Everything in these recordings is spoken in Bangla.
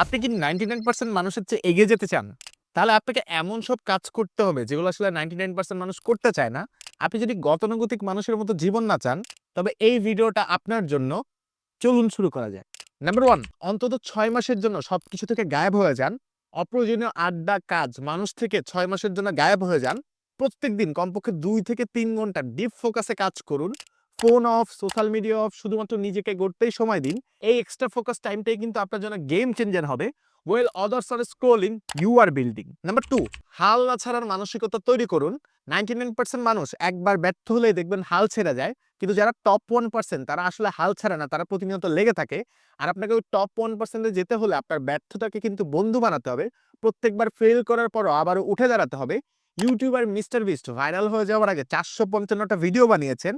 আপনি কি নাইনটি নাইন পার্সেন্ট মানুষের চেয়ে এগিয়ে যেতে চান, তাহলে আপনাকে এমন সব কাজ করতে হবে যেগুলো আসলে নাইনটি নাইন পার্সেন্ট মানুষ করতে চায় না। আপনি যদি গতানুগতিক মানুষের মতো জীবন না চান, তবে এই ভিডিওটা আপনার জন্য চলুন শুরু করা যায় নাম্বার ওয়ান অন্তত ছয় মাসের জন্য সবকিছু থেকে গায়েব হয়ে যান। অপ্রয়োজনীয় আড্ডা, কাজ, মানুষ থেকে ছয় মাসের জন্য গায়েব হয়ে যান। প্রত্যেক দিন কমপক্ষে দুই থেকে তিন ঘণ্টা ডিপ ফোকাসে কাজ করুন। Phone off, social media off, শুধুমাত্র নিজেকে গড়তেই সময় দিন। এই এক্সট্রা ফোকাস টাইমটাই কিন্তু আপনার জন্য গেম চেঞ্জার হবে। Well others are scrolling you are building number two হাল না ছাড়ার মানসিকতা তৈরি করুন। নাইনটি নাইন পার্সেন্ট মানুষ একবার ব্যর্থ হলেই দেখবেন হাল ছেড়ে যায়। কিন্তু যারা টপ ওয়ান পার্সেন্ট তারা আসলে হাল ছাড়ে না, তারা প্রতিনিয়ত লেগে থাকে। আর আপনাকে ওই টপ ওয়ান পার্সেন্টে যেতে হলে আপনার ব্যর্থতাকে কিন্তু বন্ধু বানাতে হবে। প্রত্যেকবার ফেল করার পরও আবারও উঠে দাঁড়াতে হবে। ইউটিউবার মিস্টার বিস্ট ভাইরাল হয়ে যাওয়ার আগে চারশো পঞ্চান্নটা ভিডিও বানিয়েছেন।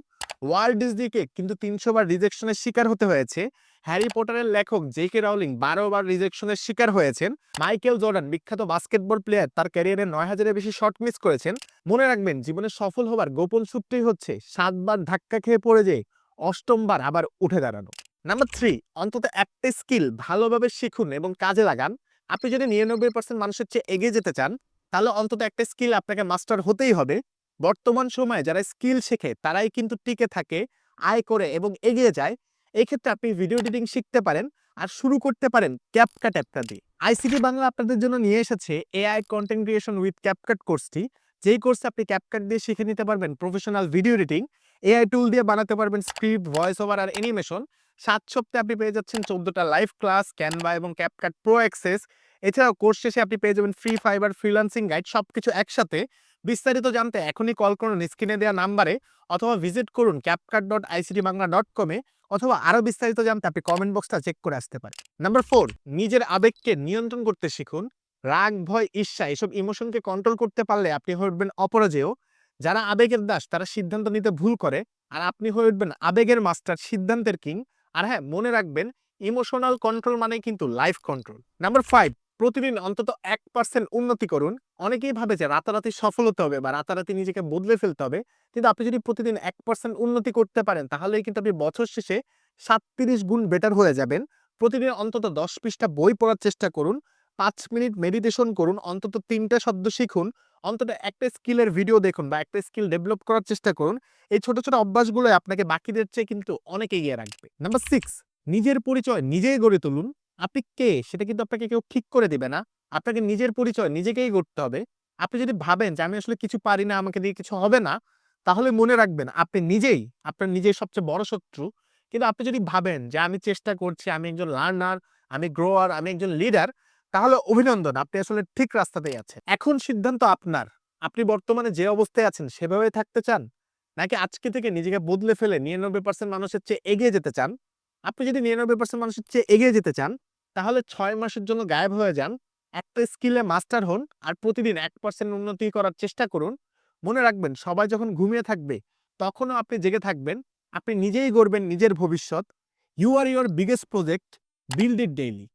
ওয়ার্ল্ড ডিজনিকে কিন্তু তিনশো বার রিজেকশনের শিকার হতে হয়েছে। হ্যারি পটারের লেখক জে কে রাউলিং বারো বার রিজেকশনের শিকার হয়েছেন। মাইকেল জর্ডান, বিখ্যাত বাস্কেটবল প্লেয়ার, তার ক্যারিয়ারে নয় হাজারের বেশি শট মিস করেছেন। মনে রাখবেন, জীবনে সফল হবার গোপন সূত্রই হচ্ছে সাতবার ধাক্কা খেয়ে পড়ে যে অষ্টমবার আবার উঠে দাঁড়ানো। নাম্বার থ্রি, অন্তত একটা স্কিল ভালোভাবে শিখুন এবং কাজে লাগান। আপনি যদি নিরানব্বই পার্সেন্ট মানুষের চেয়ে এগিয়ে যেতে চান, তাহলে অন্তত একটা স্কিল আপনাকে মাস্টার হতেই হবে। বর্তমান সময়ে যারা স্কিল শেখে, তারাই কিন্তু টিকে থাকে, আয় করে এবং এগিয়ে যায়। এই ক্ষেত্রে আপনি ভিডিও এডিটিং শিখতে পারেন আর শুরু করতে পারেন ক্যাপকাট অ্যাপটা দিয়ে। আইসিটি বাংলা আপনাদের জন্য নিয়ে এসেছে AI content creation with CapCut কোর্সটি। যেই কোর্সে আপনি ক্যাপকাট দিয়ে শিখে নিতে পারবেন professional video editing AI tool দিয়ে বানাতে পারবেন স্ক্রিপ্ট ভয়েস ওভার আর অ্যানিমেশন সাত সপ্তাহে আপনি পেয়ে যাচ্ছেন চোদ্দোটা লাইভ ক্লাস ক্যানভা এবং ক্যাপকাট প্রো অ্যাক্সেস এছাড়াও কোর্স শেষে আপনি পেয়ে যাবেন ফ্রি ফাইবার ফ্রিলান্সিং গাইড সবকিছু একসাথে। বিস্তারিত জানতে এখনই কল করুন স্ক্রিনে দেওয়া নাম্বারে অথবা ভিজিট করুন CapCut dot ICT Bangla dot কমে অথবা আরও বিস্তারিত জানতে আপনি কমেন্ট বক্সটা চেক করে আসতে পারেন। নাম্বার ফোর নিজের আবেগকে নিয়ন্ত্রণ করতে শিখুন। রাগ, ভয়, ঈর্ষা এসব ইমোশনকে কন্ট্রোল করতে পারলে আপনি হয়ে উঠবেন অপরাজেয়। যারা আবেগের দাস, তারা সিদ্ধান্ত নিতে ভুল করে। আর আপনি হয়ে উঠবেন আবেগের মাস্টার সিদ্ধান্তের কিং আর হ্যাঁ মনে রাখবেন ইমোশনাল কন্ট্রোল মানে কিন্তু লাইফ কন্ট্রোল নাম্বার ফাইভ প্রতিদিন অন্তত এক পার্সেন্ট উন্নতি করুন। অনেকেই ভাবে যে রাতারাতি সফল হতে হবে বা রাতারাতি নিজেকে বদলে ফেলতে হবে। কিন্তু আপনি যদি প্রতিদিন এক পার্সেন্ট উন্নতি করতে পারেন, তাহলেই কিন্তু আপনি বছর শেষে সাতত্রিশ গুণ বেটার হয়ে যাবেন। প্রতিদিন অন্তত দশ পৃষ্ঠা বই পড়ার চেষ্টা করুন। পাঁচ মিনিট মেডিটেশন করুন, অন্তত তিনটা শব্দ শিখুন, অন্তত একটা স্কিলের ভিডিও দেখুন বা একটা স্কিল ডেভেলপ করার চেষ্টা করুন। এই ছোট ছোট অভ্যাসগুলো আপনাকে বাকিদের চেয়ে কিন্তু অনেক এগিয়ে রাখবে। নাম্বার সিক্স নিজের পরিচয় নিজেই গড়ে তুলুন। আপনি কে? সেটা কিন্তু আপনাকে কেউ ঠিক করে দিবে না। আপনাকে নিজের পরিচয় নিজেকেই গড়তে হবে। আপনি যদি ভাবেন যে আমি আসলে কিছু পারি না, আমাকে দিয়ে কিছু হবে না, তাহলে মনে রাখবেন আপনি নিজেই, আপনার নিজেই সবচেয়ে বড় শত্রু। কিন্তু আপনি যদি ভাবেন যে আমি চেষ্টা করছি, আমি একজন লার্নার আমি গ্রোয়ার আমি একজন লিডার তাহলে অভিনন্দন, আপনি আসলে ঠিক রাস্তাতেই আছেন। এখন সিদ্ধান্ত আপনার। আপনি বর্তমানে যে অবস্থায় আছেন সেভাবে থাকতে চান? নাকি আজকে থেকে নিজেকে বদলে ফেলে নিরানব্বই পার্সেন্ট মানুষের চেয়ে এগিয়ে যেতে চান? আপনি যদি নিরানব্বই পার্সেন্ট মানুষের চেয়ে এগিয়ে যেতে চান, তাহলে ছয় মাসের জন্য গায়েব হয়ে যান, একটা স্কিলে মাস্টার হন আর প্রতিদিন এক পার্সেন্ট উন্নতি করার চেষ্টা করুন। মনে রাখবেন, সবাই যখন ঘুমিয়ে থাকবে, তখনও আপনি জেগে থাকবেন, আপনি নিজেই গড়বেন নিজের ভবিষ্যৎ। You are your biggest project build it daily